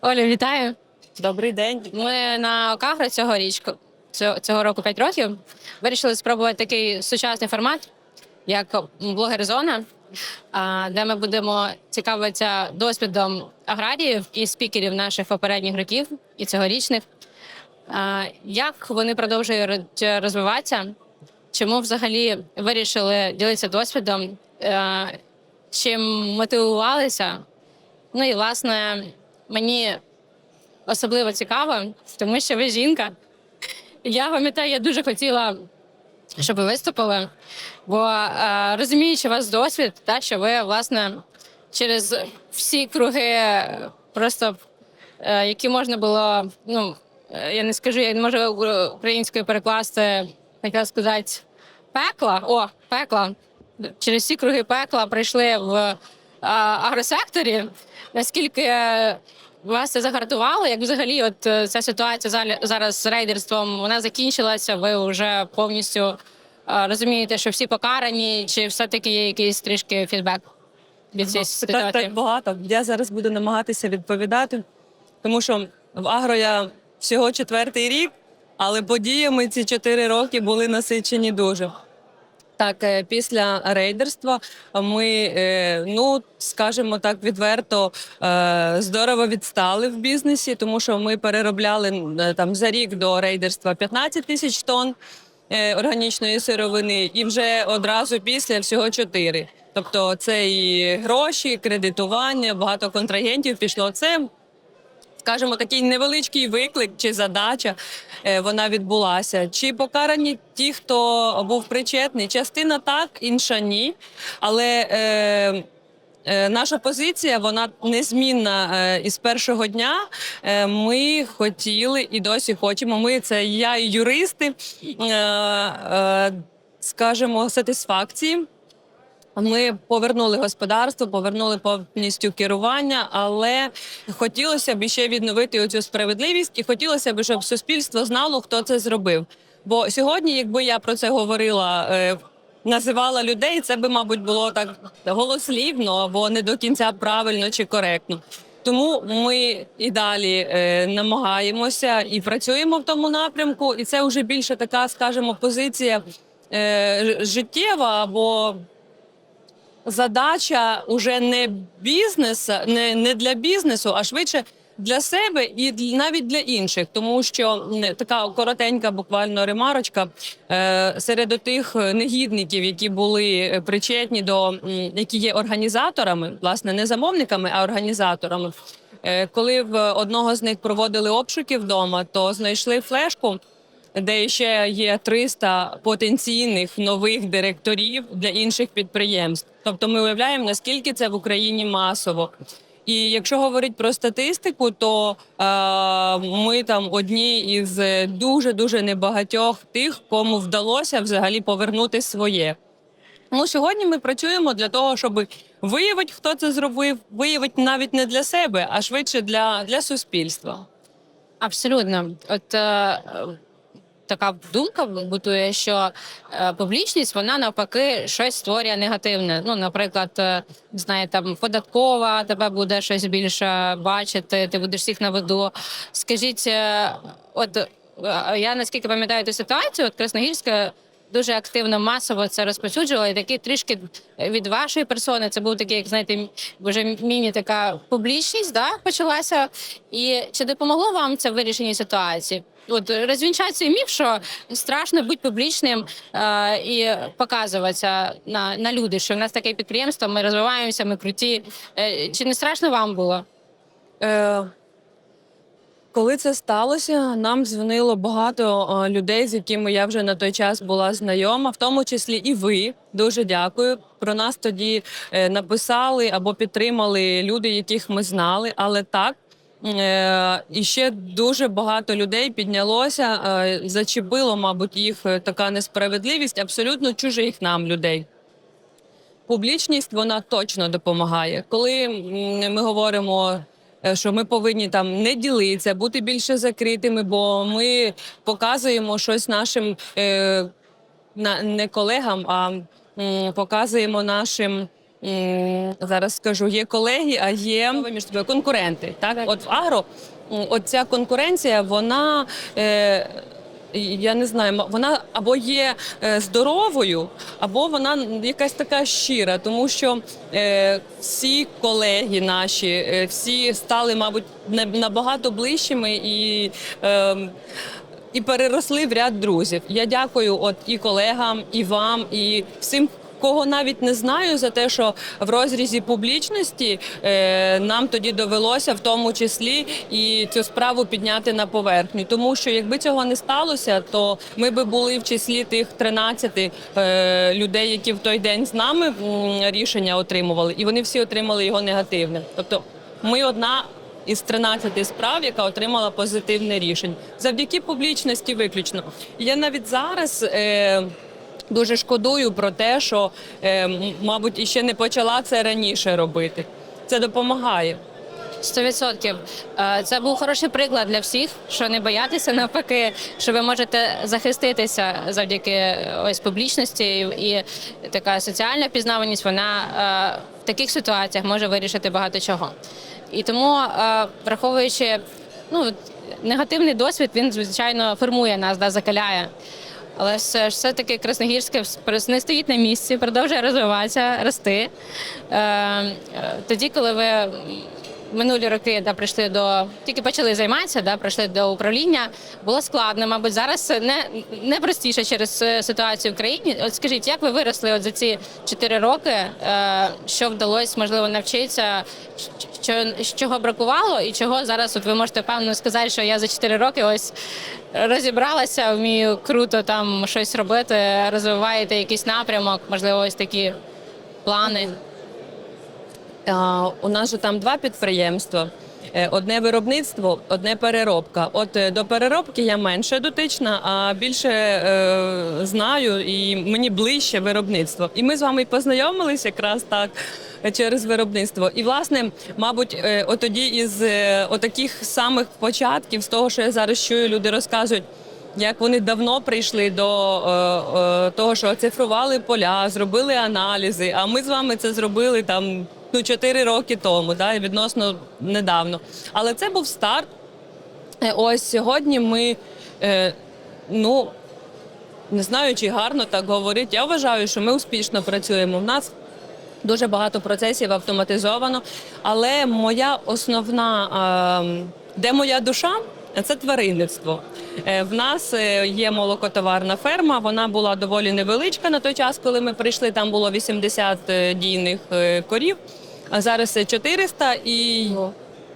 Оля, вітаю. Добрий день. Ми на Окагро цього річку цього, року 5 років. Вирішили спробувати такий сучасний формат, як блогер зона, де ми будемо цікавитися досвідом аграріїв і спікерів наших попередніх років і цьогорічних. Як вони продовжують розвиватися? Чому взагалі вирішили ділитися досвідом? Чим мотивувалися? Ну і власне мені особливо цікаво, тому що ви жінка. Я пам'ятаю, я дуже хотіла, щоб ви виступили, бо е, розуміючи вас досвід, та, що ви, власне, через всі круги, е, просто е, які можна було, ну, я не скажу, я не можу українською перекласти, хотіла сказати, пекла. О, пекла. Через всі круги пекла прийшли в агросекторі. Наскільки е, вас це загартувало? Як взагалі, от е, ця ситуація зараз з рейдерством вона закінчилася? Ви вже повністю е, розумієте, що всі покарані, чи все-таки є якийсь трішки фідбек від цієї Так, ситуації? так багато. Я зараз буду намагатися відповідати, тому що в агро я всього четвертий рік, але подіями ці чотири роки були насичені дуже. Так, е, після рейдерства ми, е, ну скажімо так, відверто е, здорово відстали в бізнесі, тому що ми переробляли там за рік до рейдерства 15 тисяч тонн органічної сировини, і вже одразу після всього 4. Тобто це і гроші, і кредитування, багато контрагентів пішло. Це скажімо, такий невеличкий виклик чи задача е, вона відбулася. Чи покарані ті, хто був причетний? Частина так, інша ні. Але е, е, наша позиція вона незмінна е, із першого дня. Ми хотіли і досі хочемо. Ми це я і юристи, скажімо, сатисфакції. Ми повернули господарство, повернули повністю керування, але хотілося б ще відновити оцю справедливість, і хотілося б, щоб суспільство знало, хто це зробив. Бо сьогодні, якби я про це говорила, е, називала людей, це би, мабуть, було так голослівно або не до кінця правильно чи коректно. Тому ми і далі е, намагаємося і працюємо в тому напрямку, і це вже більше така, скажімо, позиція е, життєва або задача уже не бізнеса, не, не для бізнесу, а швидше для себе і навіть для інших, тому що така коротенька, буквально ремарочка е, серед тих негідників, які були е, причетні до які є організаторами, власне, не замовниками, а організаторами. Е, Коли в одного з них проводили обшуки вдома, то знайшли флешку де ще є 300 потенційних нових директорів для інших підприємств. Тобто ми уявляємо, наскільки це в Україні масово. І якщо говорити про статистику, то е, ми там одні із дуже дуже небагатьох тих, кому вдалося взагалі повернути своє. Ну, сьогодні ми працюємо для того, щоб виявити, хто це зробив, виявити навіть не для себе, а швидше для, для суспільства. Абсолютно. От е, така думка бутує, що е, публічність вона навпаки щось створює негативне. Ну, наприклад, е, не знаю, там податкова тебе буде щось більше бачити, ти будеш всіх на виду. Скажіть, е, от я наскільки пам'ятаю ту ситуацію, от Красногірська. Дуже активно масово це розповсюджували. І такі трішки від вашої персони. Це був такий, як знаєте, вже міні така публічність, да, почалася. І чи допомогло вам це в вирішенні ситуації? От розвінчати цей міф, що страшно бути публічним е, і показуватися на, на люди, що в нас таке підприємство, ми розвиваємося, ми круті. Е, чи не страшно вам було? Е, коли це сталося, нам дзвонило багато е, людей, з якими я вже на той час була знайома, в тому числі і ви. Дуже дякую. Про нас тоді е, написали або підтримали люди, яких ми знали. Але так е, і ще дуже багато людей піднялося, е, зачепило, мабуть, їх е, така несправедливість, абсолютно чужих нам людей. Публічність вона точно допомагає. Коли ми говоримо, е, що ми повинні там не ділитися, бути більше закритими, бо ми показуємо щось нашим е, не колегам, а показуємо нашим зараз скажу, є колеги, а є між собою конкуренти. Так, от в агро, от ця конкуренція, вона. Е, я не знаю, вона або є е, здоровою, або вона якась така щира, тому що е, всі колеги наші, е, всі стали, мабуть, набагато ближчими і. Е, і переросли в ряд друзів. Я дякую от і колегам, і вам, і всім. Кого навіть не знаю за те, що в розрізі публічності е, нам тоді довелося в тому числі і цю справу підняти на поверхню. Тому що якби цього не сталося, то ми би були в числі тих 13 е, людей, які в той день з нами рішення отримували, і вони всі отримали його негативне. Тобто, ми одна із 13 справ, яка отримала позитивне рішення, завдяки публічності виключно. Я навіть зараз. Е, Дуже шкодую про те, що, е, мабуть, іще не почала це раніше робити. Це допомагає. 100%. Е, Це був хороший приклад для всіх, що не боятися навпаки, що ви можете захиститися завдяки е, ось публічності і така соціальна пізнаваність. Вона в таких ситуаціях може вирішити багато чого. І тому, враховуючи ну, негативний досвід, він звичайно формує нас, да, закаляє. Але все ж все-таки Красногірське вс- не стоїть на місці, продовжує розвиватися, рости. Е, е, тоді, коли ви минулі роки да, прийшли до тільки почали займатися, да, прийшли до управління, було складно. Мабуть, зараз не, не простіше через е, ситуацію в країні. От скажіть, як ви виросли от за ці 4 роки? Е, що вдалося, можливо, навчитися, що, чого бракувало, і чого зараз от ви можете впевнено сказати, що я за 4 роки ось розібралася, вмію круто там щось робити, розвиваєте якийсь напрямок, можливо, ось такі плани. У нас же там два підприємства. Е, Одне виробництво, одне переробка. От е, до переробки я менше дотична, а більше е, знаю і мені ближче виробництво. І ми з вами познайомилися якраз так е, через виробництво. І власне, мабуть, е, отоді із е, отаких самих початків, з того, що я зараз чую, люди розказують. Як вони давно прийшли до е, е, того, що оцифрували поля, зробили аналізи. А ми з вами це зробили там ну 4 роки тому, да, відносно недавно. Але це був старт. Е, Ось сьогодні ми, е, ну не знаю, чи гарно так говорити. Я вважаю, що ми успішно працюємо. В нас Дуже багато процесів автоматизовано, але моя основна, е, де моя душа, це тваринництво. Е, В нас е, є молокотоварна ферма. Вона була доволі невеличка на той час, коли ми прийшли. Там було 80 е, дійних корів, а зараз це 400 і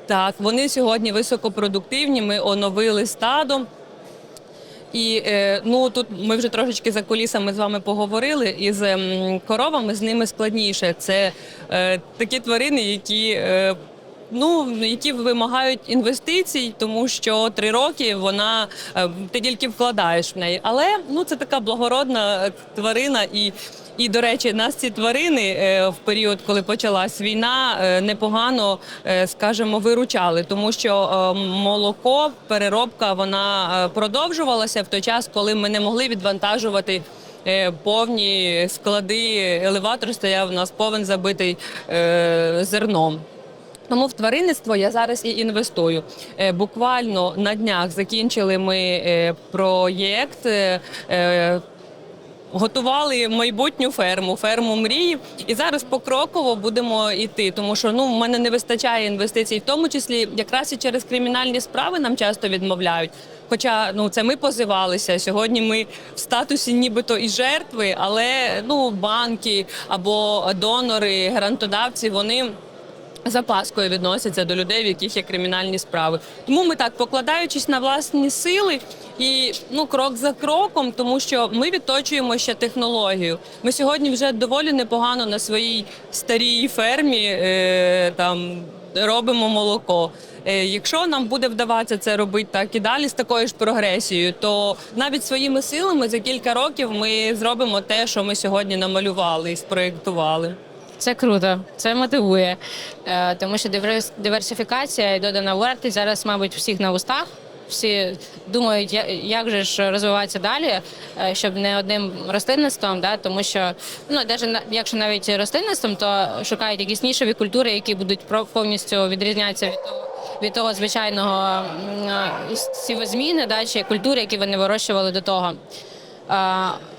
так, вони сьогодні високопродуктивні. Ми оновили стадо. І е, ну тут ми вже трошечки за кулісами з вами поговорили. Із коровами з ними складніше. Це е, такі тварини, які. Е, Ну, які вимагають інвестицій, тому що три роки вона е, ти тільки вкладаєш в неї. Але ну це така благородна тварина, і, і до речі, нас ці тварини е, в період, коли почалась війна, е, непогано, е, скажімо, виручали, тому що молоко, переробка вона продовжувалася в той час, коли ми не могли відвантажувати. Повні склади, елеватор стояв у нас повен забитий е, зерном. Тому в тваринництво я зараз і інвестую. Буквально на днях закінчили ми проєкт. Готували майбутню ферму, ферму мрії, і зараз покроково будемо йти, тому що ну в мене не вистачає інвестицій, в тому числі якраз і через кримінальні справи нам часто відмовляють. Хоча ну це ми позивалися сьогодні. Ми в статусі, нібито і жертви, але ну банки або донори, грантодавці, вони з опаскою відносяться до людей, в яких є кримінальні справи. Тому ми так покладаючись на власні сили і ну крок за кроком, тому що ми відточуємо ще технологію. Ми сьогодні вже доволі непогано на своїй старій фермі е, там робимо молоко. Е, Якщо нам буде вдаватися це робити так і далі з такою ж прогресією, то навіть своїми силами за кілька років ми зробимо те, що ми сьогодні намалювали і спроєктували. Це круто, це мотивує, Е, тому що диверсифікація і додана вартість зараз, мабуть, всіх на устах. всі думають, як же ж розвиватися далі, е, щоб не одним рослинництвом, да, тому що ну навіть на- якщо навіть рослинництвом, то шукають якісь нішові культури, які будуть повністю відрізнятися від того. Від того звичайного е, сівозміни, да, чи культури, які вони вирощували до того.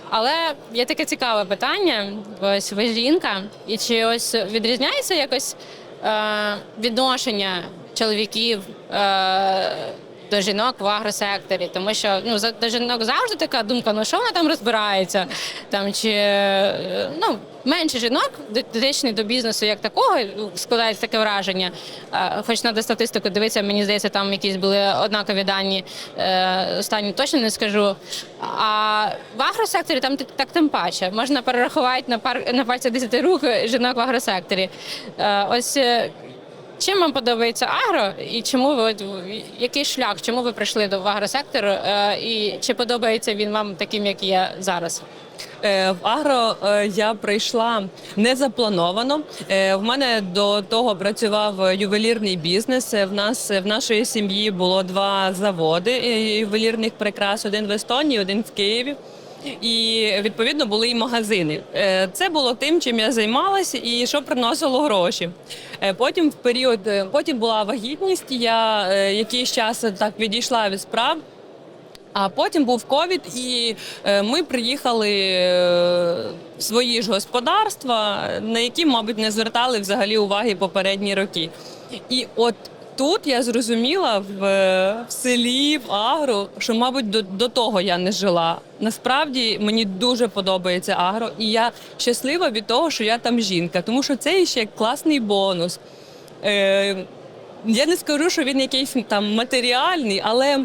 Але є таке цікаве питання. Ось ви жінка, і чи ось відрізняється якось е, відношення чоловіків е, до жінок в агросекторі? Тому що ну до жінок завжди така думка: ну що вона там розбирається? Там чи е, ну менше жінок дотичних до бізнесу як такого складається таке враження. Хоч треба статистику дивитися, мені здається, там якісь були однакові дані. Е, Останні точно не скажу. А в агросекторі там так тим паче. Можна перерахувати на пар на пальцях 10 рук жінок в агросекторі. Е, Ось чим вам подобається агро, і чому ви який шлях? Чому ви прийшли до в агросектор? Е, І чи подобається він вам таким, як є зараз? Е, В агро е, я прийшла не заплановано. Е, В мене до того працював ювелірний бізнес. В нас в нашої сім'ї було два заводи ювелірних прикрас: один в Естонії, один в Києві. І відповідно були і магазини. Е, Це було тим, чим я займалася, і що приносило гроші. Е, Потім в період, е, потім була вагітність. Я якийсь час так відійшла від справ. А потім був ковід, і ми приїхали в свої ж господарства, на які, мабуть, не звертали взагалі уваги попередні роки. І от тут я зрозуміла в, е, в селі, в агро, що, мабуть, до, до того я не жила. Насправді мені дуже подобається агро, і я щаслива від того, що я там жінка, тому що це ще класний бонус. Е, я не скажу, що він якийсь там матеріальний, але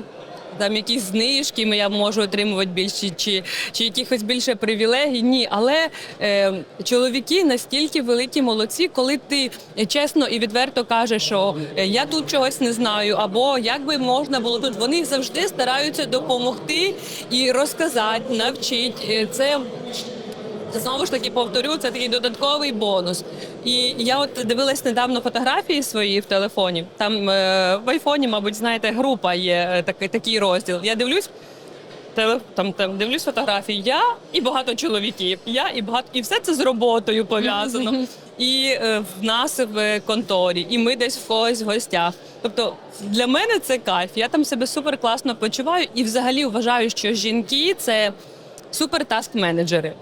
там якісь знижки я можу отримувати більше, чи, чи якихось більше привілегій. Ні, але е, чоловіки настільки великі молодці, коли ти чесно і відверто кажеш, що е, я тут чогось не знаю, або як би можна було тут. Вони завжди стараються допомогти і розказати, навчити. Е, Це Знову ж таки повторю, це такий додатковий бонус. І я от дивилась недавно фотографії свої в телефоні. Там е, в айфоні, мабуть, знаєте, група є е, такий, такий розділ. Я дивлюсь. теле- Там, там дивлюсь фотографії. Я і багато чоловіків. Я і багато і все це з роботою пов'язано. І е, в нас в конторі, і ми десь в когось в гостях. Тобто для мене це кайф. Я там себе супер класно почуваю і взагалі вважаю, що жінки це супер таск-менеджери.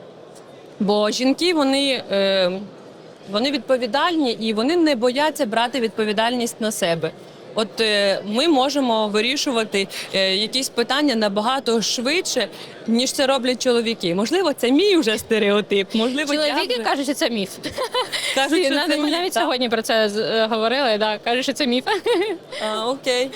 Бо жінки вони, е, вони відповідальні і вони не бояться брати відповідальність на себе. От е, ми можемо вирішувати е, якісь питання набагато швидше, ніж це роблять чоловіки. Можливо, це мій вже стереотип. Можливо, Чоловіки вже... кажуть, що це міф. кажуть, що це мій, навіть так. сьогодні про це е, говорили. Да, кажуть, що це міф. А, окей.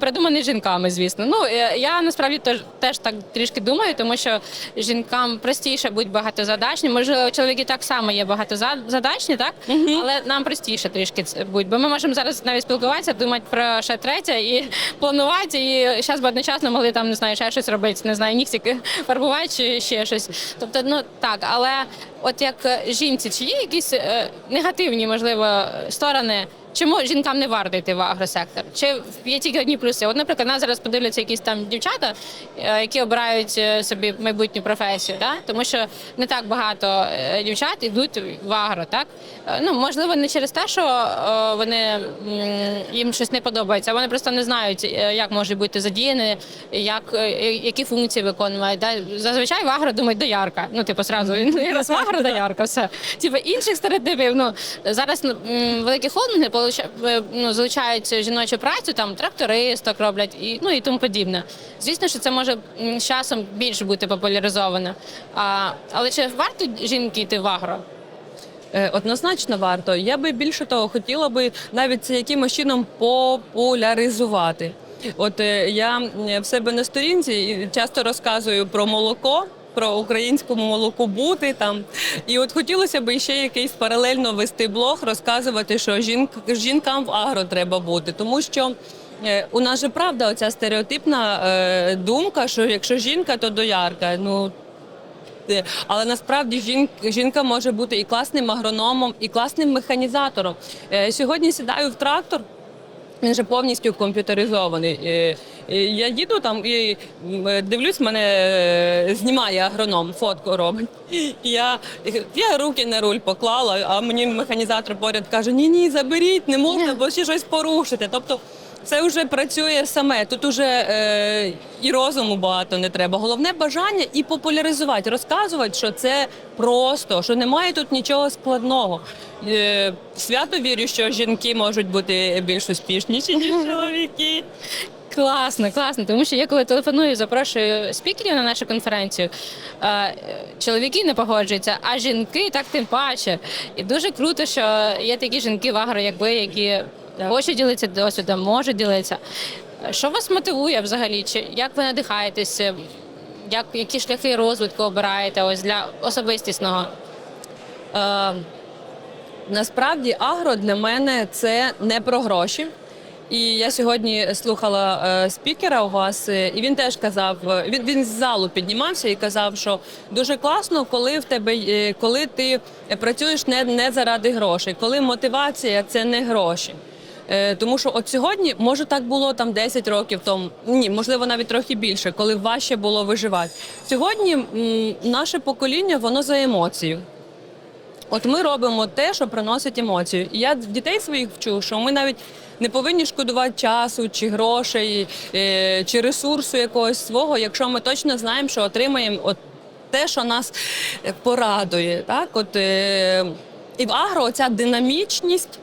Придуманий жінками, звісно. Ну я насправді теж, теж так трішки думаю, тому що жінкам простіше бути багатозадачні. Можливо, чоловіки так само є багатозадачні, так але нам простіше трішки бути. Бо ми можемо зараз навіть спілкуватися, думати про ще третє і планувати. І зараз би одночасно могли там не знаю, ще щось робити, не знаю, ніхтіки фарбувати чи ще щось. Тобто, ну так, але от як жінці, чи є якісь е, негативні, можливо, сторони? Чому жінкам не варто йти в агросектор? Чи є тільки одні плюси? От, наприклад, нас зараз подивляться якісь там дівчата, е, які обирають е, собі майбутню професію, да? тому що не так багато е, дівчат йдуть в агро, так? Ну, можливо, не через те, що вони їм щось не подобається, вони просто не знають, як можуть бути задіяні, як, які функції виконують. Да? Зазвичай в агро думають доярка. Ну, типу, сразу раз в агро доярка, все. Типу, інших стереотипів, ну, зараз великі холдинги ну, залучають жіночу працю, там трактористок роблять і, ну, і тому подібне. Звісно, що це може з часом більше бути популяризовано. А, але чи варто жінки йти в агро? Е, Однозначно варто. Я би більше того хотіла би навіть це якимось чином популяризувати. От е, я в себе на сторінці часто розказую про молоко. Про українському молоку бути там, і от хотілося б ще якийсь паралельно вести блог, розказувати, що жінк, жінкам в агро треба бути, тому що е, у нас же правда оця стереотипна е, думка, що якщо жінка, то доярка. Ну Е, Але насправді жінка, жінка може бути і класним агрономом, і класним механізатором. Е, Сьогодні сідаю в трактор. Він вже повністю комп'ютеризований. Я їду там і дивлюсь, мене е, знімає агроном, фотку робить. Я, я руки на руль поклала, а мені механізатор поряд каже: ні, ні, заберіть, не можна, бо ще щось порушити. Тобто це вже працює саме. Тут уже е, і розуму багато не треба. Головне бажання і популяризувати, розказувати, що це просто, що немає тут нічого складного. Е, свято вірю, що жінки можуть бути більш успішніші, ніж чоловіки. Класно, класно. Тому що я коли телефоную, запрошую спікерів на нашу конференцію, е, чоловіки не погоджуються, а жінки так тим паче. І дуже круто, що є такі жінки в агро, як ви, які хочуть ділитися досвідом, можуть ділитися. Що вас мотивує взагалі? Чи як ви надихаєтеся? Як які шляхи розвитку обираєте ось для особистісного? Е, насправді агро для мене це не про гроші. І я сьогодні слухала е, спікера у вас, е, і він теж казав, е, він, він з залу піднімався і казав, що дуже класно, коли в тебе е, коли ти працюєш не, не заради грошей, коли мотивація це не гроші. Е, Тому що от сьогодні, може, так було там 10 років тому, ні, можливо, навіть трохи більше, коли важче було виживати. Сьогодні м, наше покоління воно за емоцію. От ми робимо те, що приносить емоцію. Я дітей своїх вчу, що ми навіть не повинні шкодувати часу, чи грошей, е, чи ресурсу якогось свого, якщо ми точно знаємо, що отримаємо от те, що нас е, порадує. Так? От, і в агро ця динамічність.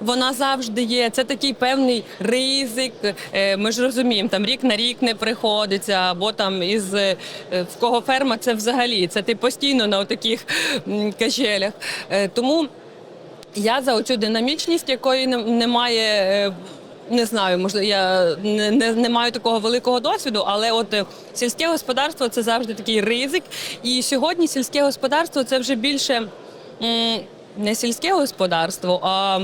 Вона завжди є. Це такий певний ризик. Е, Ми ж розуміємо, там рік на рік не приходиться, або там із е, в кого ферма це взагалі. Це ти постійно на таких качелях. Е, Тому я за оцю динамічність, якої немає. Не знаю, можливо, я не, не, не маю такого великого досвіду, але от сільське господарство це завжди такий ризик. І сьогодні сільське господарство це вже більше не сільське господарство, а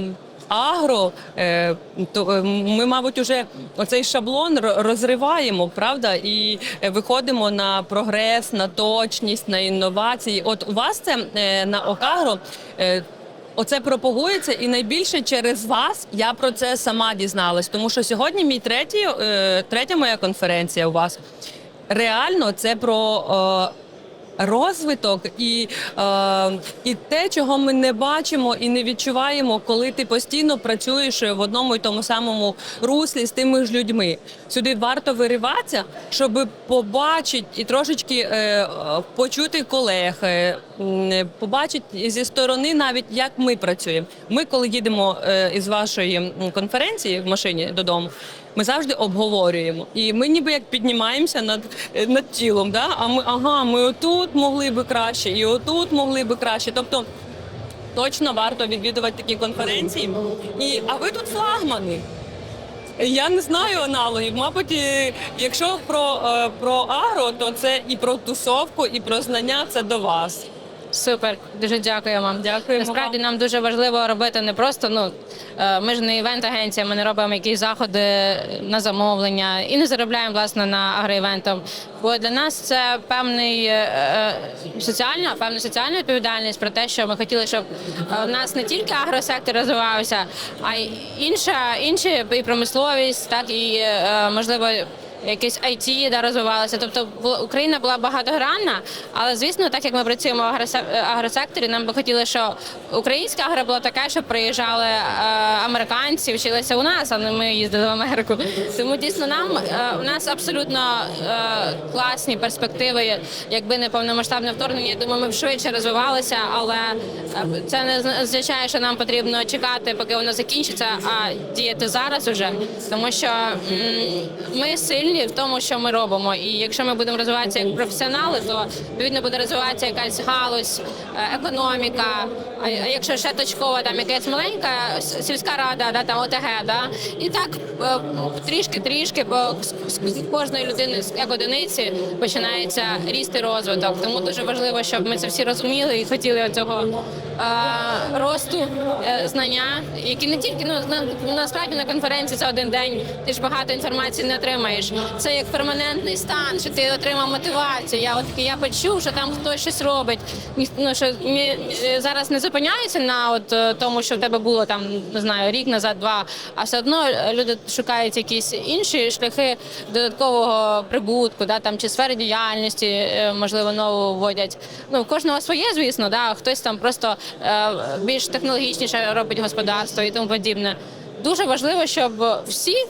агро. Е, то е, ми, мабуть, уже оцей шаблон розриваємо, правда, і е, виходимо на прогрес, на точність, на інновації. От у вас це на Окагро. Оце пропагується, і найбільше через вас я про це сама дізналась. Тому що сьогодні мій третій, третя моя конференція у вас реально це про. Розвиток і, е, і те, чого ми не бачимо і не відчуваємо, коли ти постійно працюєш в одному і тому самому руслі з тими ж людьми. Сюди варто вириватися, щоб побачити і трошечки е, е, почути колег, е, побачити зі сторони навіть як ми працюємо. Ми, коли їдемо е, із вашої конференції в машині додому. Ми завжди обговорюємо, і ми ніби як піднімаємося над, над тілом. Да? А ми ага, ми отут могли би краще, і отут могли би краще. Тобто точно варто відвідувати такі конференції. І, а ви тут флагмани. Я не знаю аналогів. Мабуть, якщо про, е, про агро, то це і про тусовку, і про знання це до вас. Супер, дуже дякую вам. Дякуємо Насправді нам дуже важливо робити не просто. Ну е, ми ж не івент-агенція, ми не робимо якісь заходи на замовлення і не заробляємо власне на агроівентам. Бо для нас це певний е, е, соціальна, певна соціальна відповідальність про те, що ми хотіли, щоб у нас не тільки агросектор розвивався, а й інша, інші і промисловість, так і можливо якесь IT, да, розвивалося. Тобто Україна була багатогранна, але звісно, так як ми працюємо в агросе- агросекторі, нам би хотіли, що українська агро була така, щоб приїжджали е, американці, вчилися у нас, а не ми їздили в Америку. Тому дійсно нам е, у нас абсолютно е, класні перспективи, якби не повномасштабне вторгнення. Я думаю, ми б швидше розвивалися, але це не зна- означає, що нам потрібно чекати, поки воно закінчиться, а діяти зараз уже, тому що ми сильні в тому, що ми робимо. І якщо ми будемо розвиватися як професіонали, то відповідно буде розвиватися якась галузь, е, економіка. А а якщо ще точково там якась маленька сільська рада, да, там ОТГ, да, і так трішки-трішки, бо з- кожної людини як одиниці починається ріст розвиток. Тому дуже важливо, щоб ми це всі розуміли і хотіли цього е, росту е, знання, які не тільки ну на, насправді на конференції це один день. Ти ж багато інформації не отримаєш. Це як перманентний стан, що ти отримав мотивацію. Я от я почув, що там хтось щось робить. Ну що е, зараз не зупиняються на от е, тому, що в тебе було там не знаю рік назад, два, а все одно е, люди шукають якісь інші шляхи додаткового прибутку, да там чи сфери діяльності, е, можливо, нову вводять. Ну кожного своє, звісно, да хтось там просто е, більш технологічніше робить господарство і тому подібне. Дуже важливо, щоб всі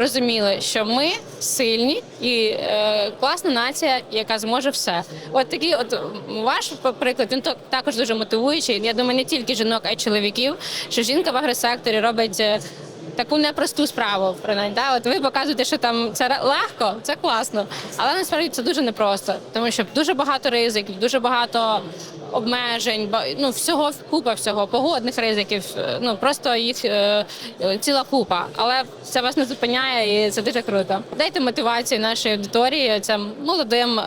розуміли, що ми сильні і е, класна нація, яка зможе все. От такий, от ваш приклад, він також дуже мотивуючий. Я думаю, не тільки жінок, а й чоловіків, що жінка в агросекторі робить. е, Таку непросту справу, принаймні. Да? От ви показуєте, що там це легко, це класно. Але насправді це дуже непросто, тому що дуже багато ризиків, дуже багато обмежень, ну всього купа всього, погодних ризиків. е, Ну просто їх е, е, ціла купа. Але це вас не зупиняє, і це дуже круто. Дайте мотивацію нашій аудиторії, це молодим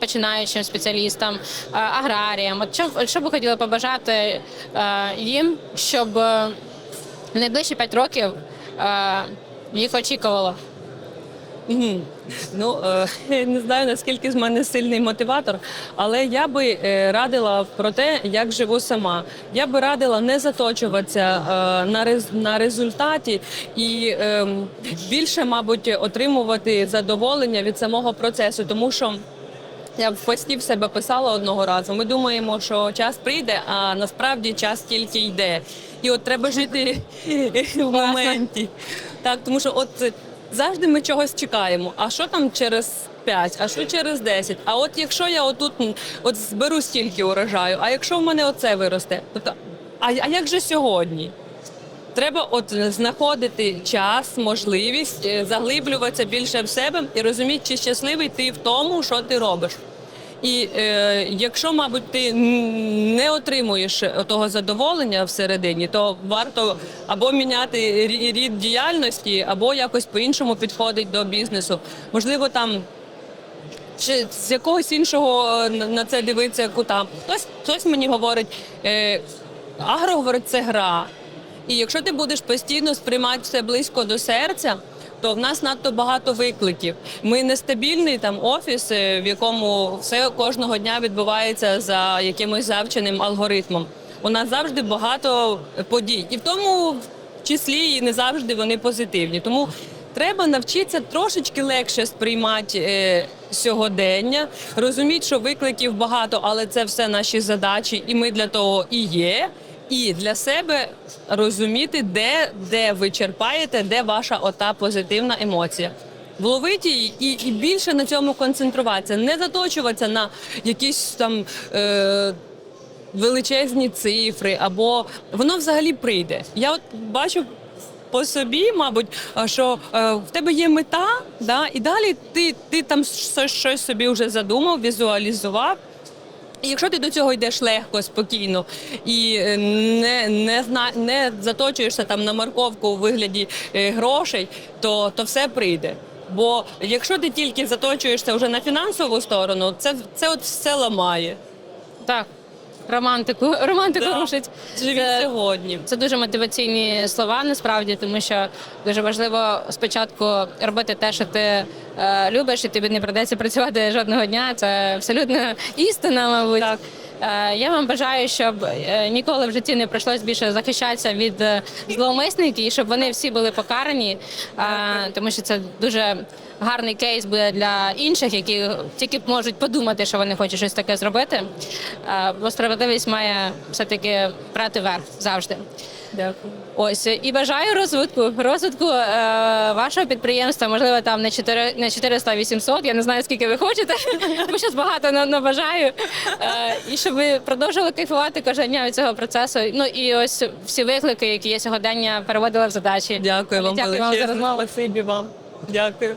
починаючим спеціалістам, аграріям. От що, що б ви хотіли побажати їм, щоб в найближчі 5 років їх очікувало. Ну е, не знаю наскільки з мене сильний мотиватор, але я би е, радила про те, як живу сама. Я би радила не заточуватися е, на на результаті і е, більше, мабуть, отримувати задоволення від самого процесу, тому що. Я в пості в себе писала одного разу. Ми думаємо, що час прийде, а насправді час тільки йде. І от треба жити в моменті. Так, тому що от завжди ми чогось чекаємо. А що там через 5, а що через 10? А от якщо я отут от зберу стільки урожаю, а якщо в мене оце виросте, тобто, а, а як же сьогодні? Треба от знаходити час, можливість е, заглиблюватися більше в себе і розуміти, чи щасливий ти в тому, що ти робиш. І е, якщо, мабуть, ти не отримуєш того задоволення всередині, то варто або міняти рід діяльності, або якось по-іншому підходить до бізнесу. Можливо, там чи з якогось іншого е, на це дивиться кута. Хтось, хтось мені говорить, е, агро говорить, це гра. І якщо ти будеш постійно сприймати все близько до серця, то в нас надто багато викликів. Ми нестабільний там офіс, е, в якому все кожного дня відбувається за якимось завченим алгоритмом. У нас завжди багато подій, і в тому числі і не завжди вони позитивні. Тому Треба навчитися трошечки легше сприймати е, сьогодення, розуміти, що викликів багато, але це все наші задачі, і ми для того і є. І для себе розуміти, де, де ви черпаєте, де ваша ота позитивна емоція. Вловити її і, і більше на цьому концентруватися, не заточуватися на якісь там. Е, величезні цифри, або воно взагалі прийде. Я от бачу по собі, мабуть, що е, в тебе є мета, да, і далі ти, ти там щось, собі вже задумав, візуалізував. Якщо ти до цього йдеш легко, спокійно і е, не, не, зна, не заточуєшся там на морковку у вигляді е, грошей, то, то все прийде. Бо якщо ти тільки заточуєшся вже на фінансову сторону, це, це от все ламає. Так, романтику, романтику Да. рушить. Живіть Це- сьогодні. Це дуже мотиваційні слова, насправді, тому що дуже важливо спочатку робити те, що ти е, любиш, і тобі не придеться працювати жодного дня. Це абсолютно істина, мабуть. Так. Е, я вам бажаю, щоб е, ніколи в житті не прийшлось більше захищатися від е, зловмисників, і щоб вони всі були покарані, тому що це дуже гарний кейс буде для інших, які тільки можуть подумати, що вони хочуть щось таке зробити. Бо справедливість має все-таки брати верх завжди. Дякую. Ось і бажаю розвитку, розвитку е, вашого підприємства. Можливо, там не 4, не 400, 800, Я не знаю, скільки ви хочете, бо щось багато на- набажаю. Е, і щоб ви продовжували кайфувати кожного дня від цього процесу. Ну і ось всі виклики, які є сьогодення, переводили в задачі. Дякую вам Дякую вам за розмову. Спасибі вам. Дякую.